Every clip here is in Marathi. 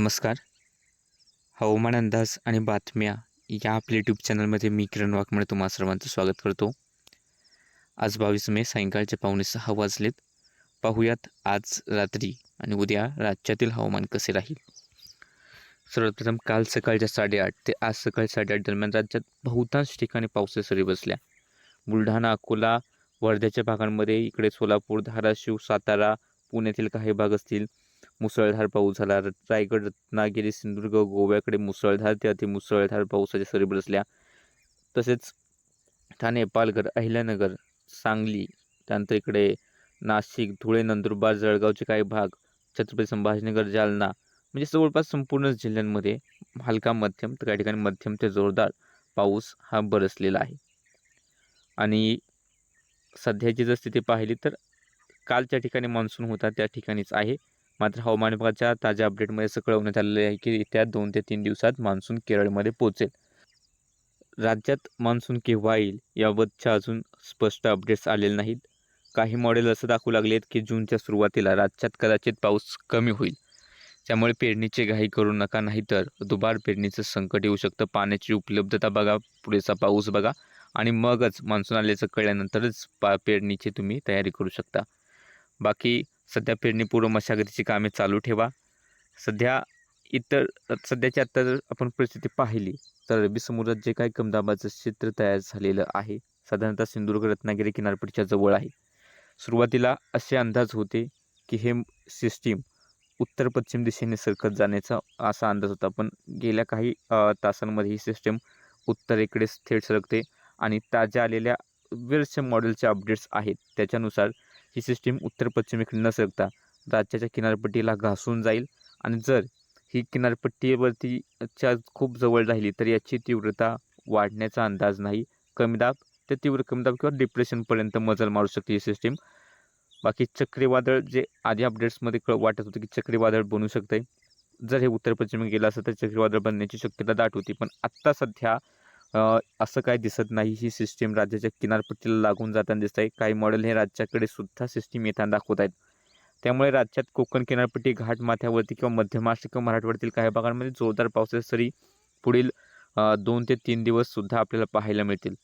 नमस्कार. हवामान अंदाज आणि बातम्या या आपल्या यूट्यूब चॅनलमध्ये मी किरण वाघमळे तुम्हा सर्वांचं स्वागत करतो. आज बावीस मे सायंकाळचे पावणे सहा वाजलेत. पाहूयात आज रात्री आणि उद्या राज्यातील हवामान कसे राहील? सर्वप्रथम काल सकाळच्या साडेआठ ते आज सकाळी साडेआठ दरम्यान राज्यात बहुतांश ठिकाणी पावसाच्या सरी बसल्या. बुलढाणा अकोला वर्ध्याच्या भागांमध्ये इकडे सोलापूर धाराशिव सातारा पुण्यातील काही भाग असतील. मुसळधार पाऊस झाला. रायगड रत्नागिरी सिंधुदुर्ग गोव्याकडे मुसळधार ते अतिमुसळधार पावसाच्या सरी बरसल्या. तसेच ठाणे पालघर अहिल्यानगर सांगली त्यानंतर इकडे नाशिक धुळे नंदुरबार जळगावचे काही भाग छत्रपती संभाजीनगर जालना म्हणजे जवळपास संपूर्ण जिल्ह्यांमध्ये हलका मध्यम तर काही ठिकाणी मध्यम ते जोरदार पाऊस हा बरसलेला आहे. आणि सध्याची जर स्थिती पाहिली तर कालच्या ठिकाणी मान्सून होता त्या ठिकाणीच आहे. मात्र हवामान विभागाच्या ताज्या अपडेटमध्ये असं कळवण्यात आलेलं आहे की येत्या दोन ते तीन दिवसात मान्सून केरळमध्ये पोहोचेल. राज्यात मान्सून केव्हा येईल याबाबतच्या अजून स्पष्ट अपडेट्स आलेले नाहीत. काही मॉडेल असं दाखवू लागले आहेत की जूनच्या सुरुवातीला राज्यात कदाचित पाऊस कमी होईल. त्यामुळे पेरणीची घाई करू नका नाहीतर दुबार पेरणीचं संकट येऊ शकतं. पाण्याची उपलब्धता बघा पुरेसा पाऊस बघा आणि मगच मान्सून आल्याचं कळल्यानंतरच पा पेरणीची तुम्ही तयारी करू शकता. बाकी सध्या पेरणीपूर्व मशागतीची कामे चालू ठेवा. सध्या इतर सध्याची आत्ता जर आपण परिस्थिती पाहिली तर अरबी समुद्रात जे काही कमदाबाचं चित्र तयार झालेलं आहे साधारणतः सिंधुदुर्ग रत्नागिरी किनारपट्टीच्या जवळ आहे. सुरुवातीला असे अंदाज होते की हे सिस्टीम उत्तर पश्चिम दिशेने सरकत जाण्याचा असा अंदाज होता पण गेल्या काही तासांमध्ये ही सिस्टीम उत्तरेकडे थेट सरकते आणि ताज्या आलेल्या वेळच्या मॉडेलचे अपडेट्स आहेत. त्याच्यानुसार ही सिस्टीम उत्तर पश्चिमेकडे न सरकता राज्याच्या किनारपट्टीला घासून जाईल. आणि जर ही किनारपट्टीवरतीच्या खूप जवळ राहिली तर याची तीव्रता वाढण्याचा अंदाज नाही. कमी दाब ते तीव्र कमी दाब किंवा डिप्रेशनपर्यंत मजल मारू शकते ही सिस्टीम बाकी चक्रीवादळ जे आधी अपडेट्समध्ये कळ वाटत होतं की चक्रीवादळ बनू शकते जर हे उत्तर पश्चिम गेलं असं तर चक्रीवादळ बनण्याची शक्यता दाट होती. पण आत्ता सध्या असं काय दिसत नाही. ही सिस्टीम राज्याच्या किनारपट्टीला लागून जाताना दिसत आहे काही मॉडेल हे राज्याकडे सुद्धा सिस्टीम येताना दाखवत आहेत. त्यामुळे राज्यात कोकण किनारपट्टी घाट माथ्यावरती किंवा मध्य महाराष्ट्र किंवा मराठवाड्यातील काही भागांमध्ये जोरदार पावसाच्या सरी पुढील दोन ते तीन दिवस सुद्धा आपल्याला पाहायला मिळतील.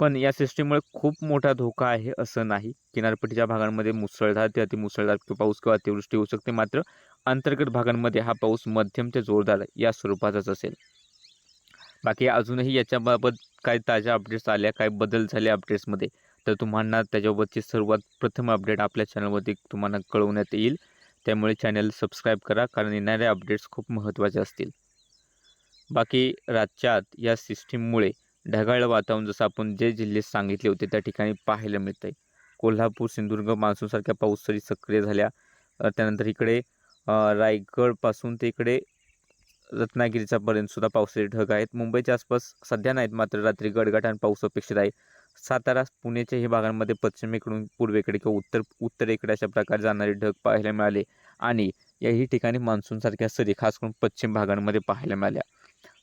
पण या सिस्टीममुळे खूप मोठा धोका आहे असं नाही. किनारपट्टीच्या भागांमध्ये मुसळधार ते अतिमुसळधार किंवा पाऊस किंवा अतिवृष्टी होऊ शकते. मात्र अंतर्गत भागांमध्ये हा पाऊस मध्यम ते जोरदार या स्वरूपाचाच असेल. बाकी अजूनही याच्याबाबत काय ताज्या अपडेट्स आल्या काय बदल झाले अपडेट्समध्ये तर तुम्हाला त्याच्याबाबतची सर्वात प्रथम अपडेट आपल्या चॅनलवरती तुम्हाला कळवण्यात येईल. त्यामुळे चॅनल सबस्क्राईब करा कारण येणारे अपडेट्स खूप महत्त्वाचे असतील. बाकी राज्यात या सिस्टीममुळे ढगाळ वातावरण जसं आपण जे जिल्हे सांगितले होते त्या ठिकाणी पाहायला मिळत आहे कोल्हापूर सिंधुदुर्ग मान्सूनसारख्या पाऊस सरी सक्रिय झाल्या. त्यानंतर इकडे रायगडपासून ते इकडे रत्नागिरीचा पर्यंत सुद्धा पावसाचे ढग आहेत. मुंबईच्या आसपास सध्या नाहीत मात्र रात्री गडगडाट आणि पाऊस अपेक्षित आहे. सातारा पुण्याच्या हे भागांमध्ये पश्चिमेकडून पूर्वेकडे किंवा उत्तर उत्तरेकडे अशा प्रकारे जाणारे ढग पाहायला मिळाले आणि याही ठिकाणी मान्सूनसारख्या सरी खास करून पश्चिम भागांमध्ये पाहायला मिळाल्या.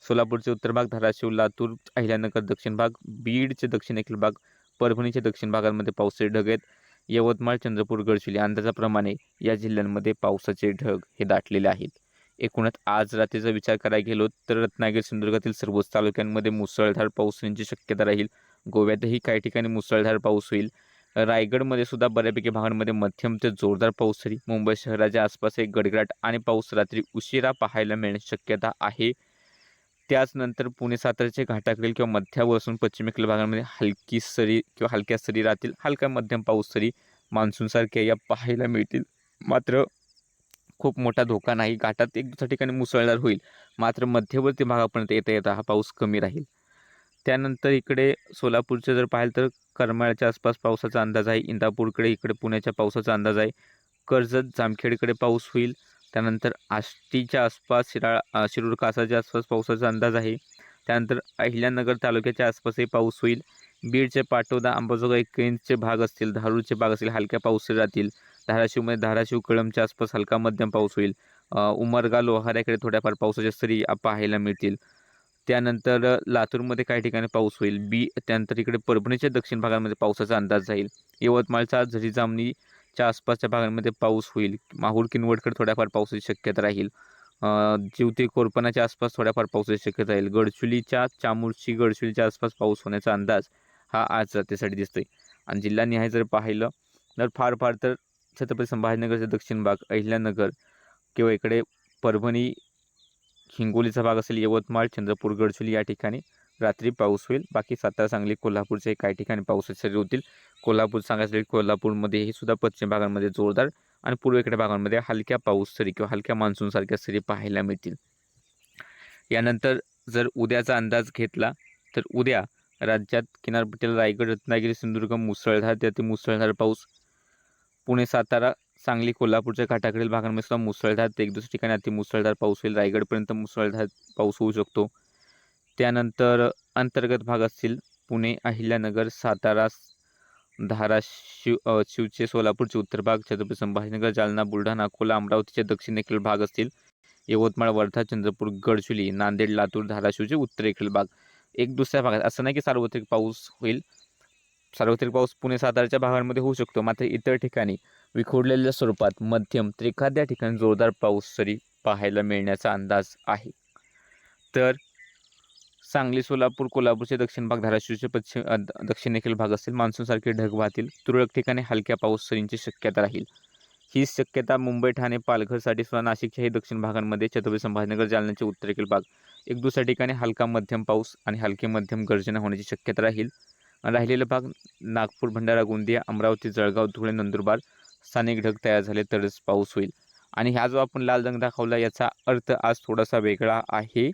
सोलापूरचे उत्तर भाग धाराशिव लातूर अहिल्यानगर दक्षिण भाग बीडचे दक्षिणेकडील भाग परभणीच्या दक्षिण भागांमध्ये पावसाचे ढग आहेत. यवतमाळ चंद्रपूर गडचिरोली अंदाजाप्रमाणे या जिल्ह्यांमध्ये पावसाचे ढग हे दाटलेले आहेत. एकूणच आज रात्रीचा विचार करायला गेलो तर रत्नागिरी सिंधुदुर्गातील सर्वच तालुक्यांमध्ये मुसळधार पाऊस होण्याची शक्यता राहील. गोव्यातही काही ठिकाणी मुसळधार पाऊस होईल. रायगडमध्ये सुद्धा बऱ्यापैकी भागांमध्ये मध्यम ते जोरदार पाऊस होईल मुंबई शहराच्या आसपास एक गडगडाट आणि पाऊस रात्री उशिरा पाहायला मिळण्याची शक्यता आहे. त्याचनंतर पुणे साताऱ्याच्या घाटाकडील किंवा मध्यापासून पश्चिमेकडील भागांमध्ये हलकी सरी किंवा हलक्या सरी राहतील. हलका मध्यम पाऊस सरी मान्सूनसारख्या या पाहायला मिळतील. मात्र खूप मोठा धोका नाही. घाटात एक दुसऱ्या ठिकाणी मुसळधार होईल. मात्र मध्यवर्ती भागापर्यंत येता येता हा पाऊस कमी राहील. त्यानंतर इकडे सोलापूरचे जर पाहिलं तर करमाळ्याच्या आसपास पावसाचा अंदाज आहे. इंदापूरकडे इकडे पुण्याच्या पावसाचा अंदाज आहे. कर्जत जामखेडकडे पाऊस होईल. त्यानंतर आष्टीच्या आसपास शिराळा शिरूर कासाच्या आसपास पावसाचा अंदाज आहे. त्यानंतर अहिल्यानगर तालुक्याच्या आसपासही पाऊस होईल. बीडचे पाटोदा अंबाजोगाई केंद्रचे भाग असतील धारूरचे भाग असतील हलक्या पाऊस राहतील. धाराशिवमध्ये धाराशिव कळमच्या आसपास हलका मध्यम पाऊस होईल. उमरगा लोहाऱ्याकडे थोड्याफार पावसाच्या सरी पाहायला मिळतील. त्यानंतर लातूरमध्ये काही ठिकाणी पाऊस होईल. बी त्यानंतर इकडे परभणीच्या दक्षिण भागांमध्ये पावसाचा अंदाज राहील. यवतमाळचा झरी जामनीच्या आसपासच्या भागांमध्ये पाऊस होईल. माहूर किनवटकडे थोड्याफार पावसाची शक्यता राहील. जिवती कोरपणाच्या आसपास थोड्याफार पावसाची शक्यता राहील. गडचुलीच्या चामुरशी गडचुलीच्या आसपास पाऊस होण्याचा अंदाज हा आज रात्रीसाठी दिसतोय. आणि जिल्हानिहाय जर पाहिलं तर फार फार तर छत्रपती संभाजीनगरचा दक्षिण भाग अहिल्यानगर किंवा इकडे परभणी हिंगोलीचा भाग असेल यवतमाळ चंद्रपूर गडचुली या ठिकाणी रात्री पाऊस होईल. बाकी सातारा सांगली कोल्हापूरचे काही ठिकाणी पावसाचे सरी होतील. कोल्हापूर सांगायचं कोल्हापूरमध्ये हे सुद्धा पश्चिम भागांमध्ये जोरदार आणि पूर्वेकडे भागांमध्ये हलक्या पाऊस सरी किंवा हलक्या मान्सूनसारख्या सरी पाहायला मिळतील. यानंतर जर उद्याचा अंदाज घेतला तर उद्या राज्यात किनारपट्टीला रायगड रत्नागिरी सिंधुदुर्ग मुसळधार ते मुसळधार पाऊस पुणे सातारा सांगली कोल्हापूरच्या घाटाकडील भागांमध्ये सुद्धा मुसळधार ते एक दुसऱ्या ठिकाणी अति मुसळधार पाऊस होईल. रायगडपर्यंत मुसळधार पाऊस होऊ शकतो. त्यानंतर अंतर्गत भाग असतील पुणे अहिल्यानगर सातारा धाराशिव शिवचे सोलापूरचे उत्तर भाग छत्रपती संभाजीनगर जालना बुलढाणा अकोला अमरावतीचे दक्षिणेकडील भाग असतील यवतमाळ वर्धा चंद्रपूर गडचुली नांदेड लातूर धाराशिवचे उत्तरेकडील भाग. एक दुसऱ्या भागात असं नाही की सार्वत्रिक पाऊस होईल सार्वत्रिक पाऊस पुणे साताराच्या भागांमध्ये होऊ शकतो मात्र इतर ठिकाणी विखुरलेल्या स्वरूपात मध्यम तर एखाद्या ठिकाणी जोरदार पाऊस सरी पाहायला मिळण्याचा अंदाज आहे. तर सांगली सोलापूर कोल्हापूरचे दक्षिण भाग धाराशिवचे पश्चिम दक्षिणेकडील भाग असेल मान्सूनसारखे ढग वाहतील. तुरळक ठिकाणी हलक्या पाऊस सरींची शक्यता राहील. ही शक्यता मुंबई ठाणे पालघरसाठी सुद्धा नाशिकच्याही दक्षिण भागांमध्ये छत्रपती संभाजीनगर जालन्याचे उत्तरेकडील भाग. एक दुसऱ्या ठिकाणी हलका मध्यम पाऊस आणि हलके मध्यम गर्जना होण्याची शक्यता राहील. राहिलेला भाग नागपूर भंडारा गोंदिया अमरावती जळगाव धुळे नंदुरबार स्थानिक ढग तयार झाले तरच पाऊस होईल. आणि ह्या जो आपण लाल रंग दाखवला याचा अर्थ आज थोडासा वेगळा आहे.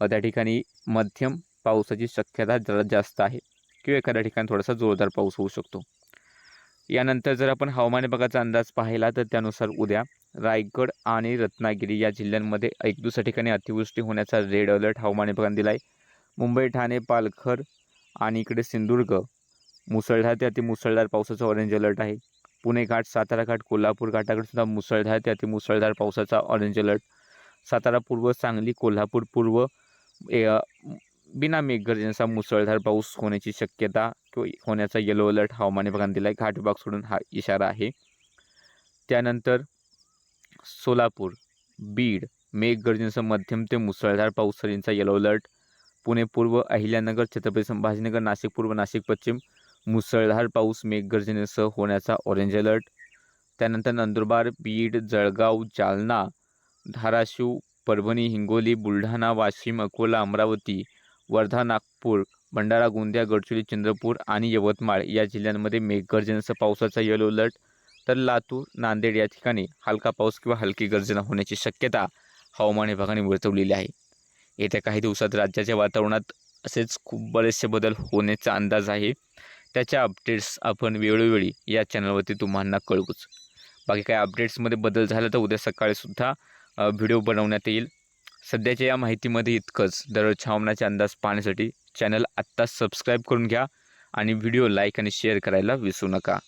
त्या ठिकाणी मध्यम पावसाची शक्यता जरा जास्त आहे किंवा एखाद्या ठिकाणी थोडासा जोरदार पाऊस होऊ शकतो. यानंतर जर आपण हवामान विभागाचा अंदाज पाहिला तर त्यानुसार उद्या रायगड आणि रत्नागिरी या जिल्ह्यांमध्ये एक दुसऱ्या ठिकाणी अतिवृष्टी होण्याचा रेड अलर्ट हवामान विभागाने दिला आहे मुंबई ठाणे पालघर आणि इकडे सिंधुदुर्ग. मुसळधार ते अतिमुसळधार पावसाचा ऑरेंज अलर्ट आहे. पुणे घाट सातारा घाट कोल्हापूर घाटाकडे सुद्धा मुसळधार ते अतिमुसळधार पावसाचा ऑरेंज अलर्ट सातारा पूर्व सांगली कोल्हापूर पूर्व बिना मेघगर्जनेचा मुसळधार पाऊस होण्याची शक्यता किंवा होण्याचा येलो अलर्ट हवामान विभागाने दिला आहे घाट विभाग सोडून हा इशारा आहे. त्यानंतर सोलापूर बीड मेघगर्जनेचा मध्यम ते मुसळधार पाऊस सरींचा येलो अलर्ट पुणे पूर्व अहिल्यानगर छत्रपती संभाजीनगर नाशिक पूर्व नाशिक पश्चिम मुसळधार पाऊस मेघगर्जनेसह होण्याचा ऑरेंज अलर्ट त्यानंतर नंदुरबार बीड जळगाव जालना धाराशिव परभणी हिंगोली बुलढाणा वाशिम अकोला अमरावती वर्धा नागपूर भंडारा गोंदिया गडचिरोली चंद्रपूर आणि यवतमाळ या जिल्ह्यांमध्ये मेघगर्जनेसह पावसाचा येलो अलर्ट तर लातूर नांदेड या ठिकाणी हलका पाऊस किंवा हलकी गर्जना होण्याची शक्यता हवामान विभागाने वर्तवलेली आहे. येत्या काही दिवसात राज्याच्या वातावरणात असेच खूप बरेचसे बदल होण्याचा अंदाज आहे. त्याच्या अपडेट्स आपण वेळोवेळी या चॅनलवरती तुम्हाला कळवूच. बाकी काही अपडेट्समध्ये बदल झाला तर उद्या सकाळीसुद्धा व्हिडिओ बनवण्यात येईल. सध्याच्या या माहितीमध्ये इतकंच. दररोज हवामानाचे अंदाज पाहण्यासाठी चॅनल आत्ताच सबस्क्राईब करून घ्या आणि व्हिडिओ लाईक आणि शेअर करायला विसरू नका.